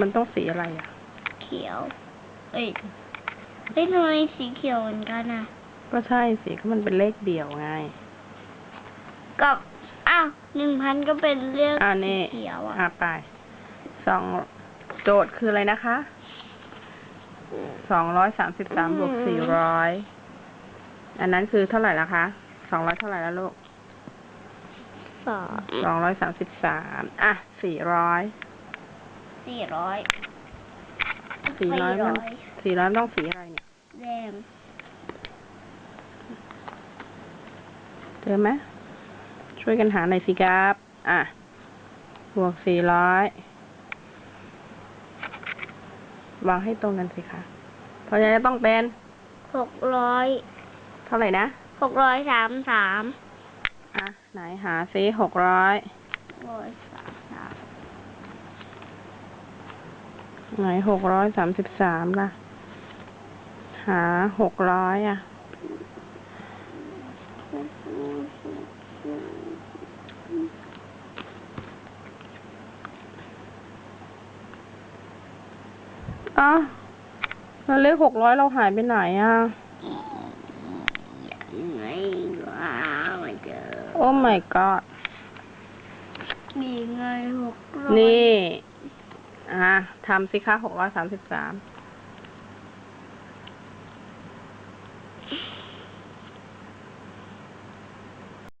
มันต้องสีอะไรอะ เขียว เอ้ยเฮ้ยทำไมสีเขียวเหมือนกันนะก็ใช่สิก็มันเป็นเลขเดี่ยวไง กับ อ้าวหนึ่งพันก็เป็นเรื่องอ่าสีนี่เขียวอะ อ่าไป สองโจทย์คืออะไรนะคะ สองร้อยสามสิบสามบวกสี่ร้อยอันนั้นคือเท่าไหร่ละคะ สองร้อยเท่าไหร่แล้วลูก สองสองร้อยสามสิบสาม อะ สี่ร้อย สี่ร้อยสี่ร้อยมันสี่ร้อยต้องสีอะไรเนี่ย แดง เจอไหมช่วยกันหาหน่อยสิครับ อะ บวกสี่ร้อยวางให้ตรงกันสิคะ เพราะฉะนั้นจะต้องเป็นหกร้อยเท่าไหร่นะหกร้อยสามสามอะ ไหนหาซิหกร้อยร้อยสามสาม ไหนหกร้อยสามสิบสามล่ะ หาหกร้อยอะ อ้าวแล้วเลขหกร้อยเราหายไปไหนอะไม่ว่าไม่เจอโอ้ my god มีเงินหกร้อยนี่ อะทำสิคะหกร้อยสามสิบสาม